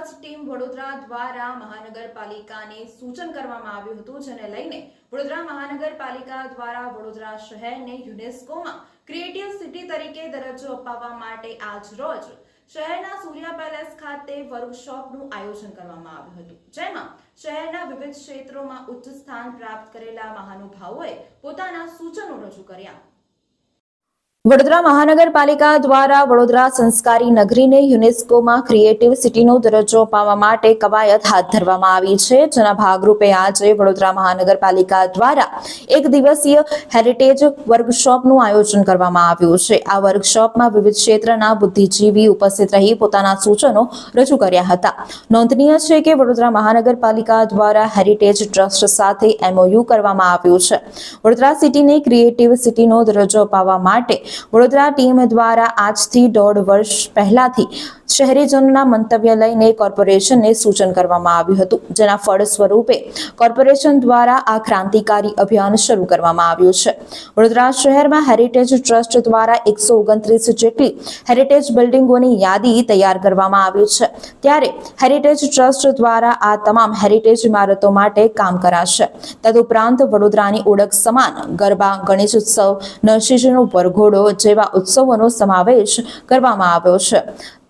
Search team Vadodara દ્વારા મહાનગરપાલિકાને સૂચન કરવામાં આવ્યું હતું, જેને લઈને વડોદરા મહાનગરપાલિકા દ્વારા વડોદરા શહેરને યુનેસ્કોમાં ક્રિએટિવ સિટી તરીકે દરજ્જો અપાવવા માટે આજ રોજ શહેરના સૂર્યા પેલેસ ખાતે વર્કશોપનું આયોજન કરવામાં આવ્યું હતું. જેમાં શહેરના વિવિધ ક્ષેત્રોમાં ઉચ્ચ સ્થાન પ્રાપ્ત કરેલા મહાનુભાવોએ પોતાના સૂચનો રજૂ કર્યા. વડોદરા મહાનગરપાલિકા દ્વારા વડોદરા સંસ્કારી નગરીને યુનેસ્કોમાં ક્રિએટિવ સિટીનો દરજ્જો અપાવવા માટે કવાયત હાથ ધરવામાં આવી છે. જેના ભાગરૂપે આજે વડોદરા મહાનગરપાલિકા દ્વારા એક દિવસીય હેરિટેજ વર્કશોપનું આયોજન કરવામાં આવ્યું છે. આ વર્કશોપમાં વિવિધ ક્ષેત્રના બુદ્ધિજીવી ઉપસ્થિત રહી પોતાના સૂચનો રજૂ કર્યા હતા. નોંધનીય છે કે વડોદરા મહાનગરપાલિકા દ્વારા હેરિટેજ ટ્રસ્ટ સાથે એમઓયુ કરવામાં આવ્યું છે. વડોદરા સિટીને ક્રિએટિવ સિટીનો દરજ્જો અપાવવા માટે વડોદરા ટીમ દ્વારા આજથી દોઢ વર્ષ પહેલાથી શહેરીજનોના મંતવ્ય લઈને કોર્પોરેશનને સૂચન કરવામાં આવ્યું હતું, જેના ફળ સ્વરૂપે કોર્પોરેશન દ્વારા આ ક્રાંતિકારી અભિયાન શરૂ કરવામાં આવ્યું છે. વડોદરા શહેરમાં હેરિટેજ ટ્રસ્ટ દ્વારા એકસો ઓગણત્રીસ જેટલી હેરિટેજ બિલ્ડિંગોની યાદી તૈયાર કરવામાં આવી છે. ત્યારે હેરિટેજ ટ્રસ્ટ દ્વારા આ તમામ હેરિટેજ ઇમારતો માટે કામ કરાશે. તદુપરાંત વડોદરાની ઓળખ સમાન ગરબા ગણેશ ઉત્સવ નરસિંહનો વરઘોડો જેવા ઉત્સવોનો સમાવેશ કરવામાં આવ્યો છે.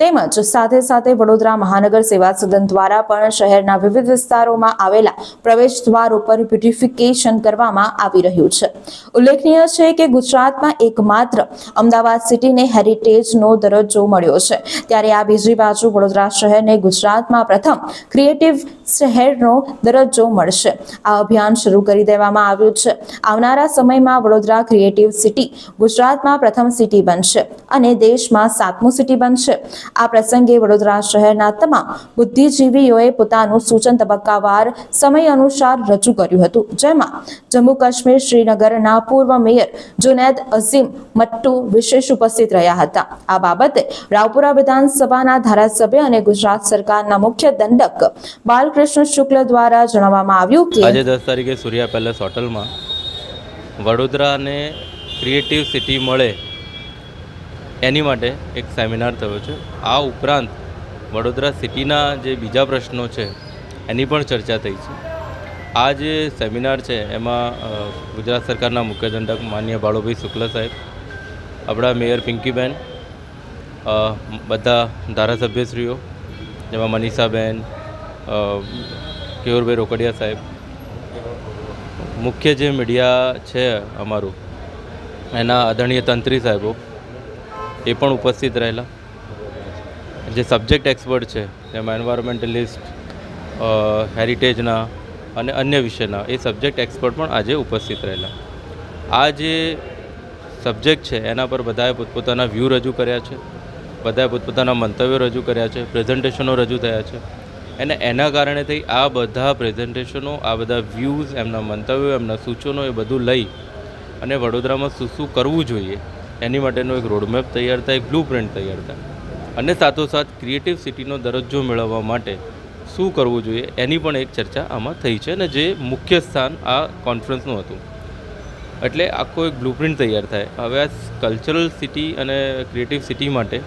તેમજ સાથે સાથે વડોદરા મહાનગર સેવા સદન દ્વારા પણ શહેરના વિવિધ વિસ્તારોમાં આવેલા પ્રવેશ દ્વાર ઉપર બ્યુટિફિકેશન કરવામાં આવી રહ્યું છે. ઉલ્લેખનીય છે કે ગુજરાતમાં એકમાત્ર અમદાવાદ સિટીને હેરિટેજનો દરજ્જો મળ્યો છે. ત્યારે આ બીજી બાજુ વડોદરા શહેરને ગુજરાતમાં પ્રથમ ક્રિએટિવ શહેરનો દરજ્જો મળશે. આ અભિયાન શરૂ કરી દેવામાં આવ્યું છે. આવનારા સમયમાં વડોદરા ક્રિએટિવ સિટી ગુજરાતમાં પ્રથમ સિટી બનશે અને દેશમાં સાતમું સિટી બનશે. આ પ્રસંગે વડોદરા શહેરના તમામ બુદ્ધિજીવીઓએ પોતાનું સૂચન તબક્કાવાર સમય અનુસાર રજૂ કર્યું હતું. જેમાં જમ્મુ કાશ્મીર શ્રીનગરના પૂર્વ મેયર જુનેદ અઝીમ મટ્ટુ વિશેષ ઉપસ્થિત રહ્યા હતા. આ બાબતે રાવપુરા વિધાનસભાના ધારાસભ્ય અને ગુજરાત સરકારના મુખ્ય દંડક બાલકૃષ્ણ શુક્લ દ્વારા જણાવવામાં આવ્યું કે આજે દસ તારીખે સૂર્યા પેલેસ હોટલમાં વડોદરાને ક્રિએટિવ સિટી મળે એની માટે એક સેમિનાર થયો છે. આ ઉપરાંત વડોદરા સિટીના જે બીજા પ્રશ્નો છે, એની પણ ચર્ચા થઈ છે. આ જે સેમિનાર છે, એમાં ગુજરાત સરકારના મુખ્ય દંડક માન્ય બાળુભાઈ શુક્લ સાહેબ, આપણા મેયર પિંકીબેન બધા ધારાસભ્યશ્રીઓ, જેમાં મનીષાબેન કેયુરભાઈ રોકડિયા સાહેબ, મુખ્ય જે મીડિયા છે અમારું, એના આદરણીય તંત્રી સાહેબો એ પણ ઉપસ્થિત રહેલા. જે સબ્જેક્ટ એક્સપર્ટ છે, જેમાં એન્વાયરમેન્ટલિસ્ટ હેરિટેજના અને અન્ય વિષયના, એ સબ્જેક્ટ એક્સપર્ટ પણ આજે ઉપસ્થિત રહેલા. આ જે સબ્જેક્ટ છે, એના પર બધાએ પોતપોતાના વ્યૂ રજૂ કર્યા છે, બધાએ પોતપોતાના મંતવ્યો રજૂ કર્યા છે, પ્રેઝન્ટેશનો રજૂ થયા છે. અને એના કારણે થઈ આ બધા પ્રેઝન્ટેશનો, આ બધા વ્યૂઝ એમના મંતવ્યો, એમના સૂચનો એ બધું લઈ અને વડોદરામાં શું શું કરવું જોઈએ એની માટેનો એક રોડમેપ તૈયાર થાય બ્લુ પ્રિન્ટ તૈયાર થાય. અને સાથોસાથ ક્રિએટિવ સિટીનો દરજ્જો મેળવવા માટે શું કરવું જોઈએ એની પણ એક ચર્ચા આમાં થઈ છે અને જે મુખ્ય સ્થાન આ કોન્ફરન્સનું હતું. એટલે આખો એક બ્લુપ્રિન્ટ તૈયાર થાય. હવે આ કલ્ચરલ સિટી અને ક્રિએટિવ સિટી માટે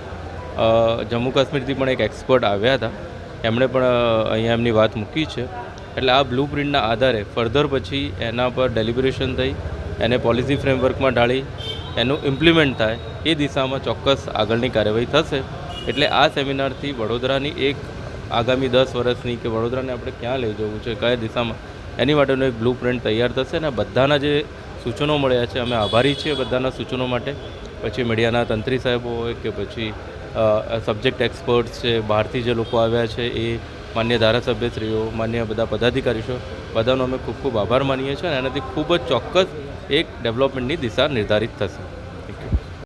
જમ્મુ કાશ્મીરથી પણ એક એક્સપર્ટ આવ્યા હતા. એમણે પણ અહીંયા એમની વાત મૂકી છે. એટલે આ બ્લુપ્રિન્ટના આધારે ફર્ધર પછી એના પર ડેલિબરેશન થઈ, એને પોલિસી ફ્રેમવર્કમાં ઢાળી એનું ઇમ્પ્લિમેન્ટ થાય, એ દિશામાં ચોક્કસ આગળની કાર્યવાહી થશે. એટલે આ સેમિનારથી વડોદરાની એક આગામી દસ વર્ષની કે વડોદરાને આપણે ક્યાં લઈ જવું છે, કયા દિશામાં, એની માટેનો એક બ્લુ પ્રિન્ટ તૈયાર થશે અને બધાના જે સૂચનો મળ્યા છે, અમે આભારી છીએ બધાના સૂચનો માટે. પછી મીડિયાના તંત્રી સાહેબો હોય કે પછી સબ્જેક્ટ એક્સપર્ટ્સ છે, બહારથી જે લોકો આવ્યા છે, એ માન્ય ધારાસભ્યશ્રીઓ, માન્ય બધા પદાધિકારીઓ બધાનો અમે ખૂબ ખૂબ આભાર માનીએ છીએ અને એનાથી ખૂબ જ ચોક્કસ એક ડેવલપમેન્ટની દિશા નિર્ધારિત થશે.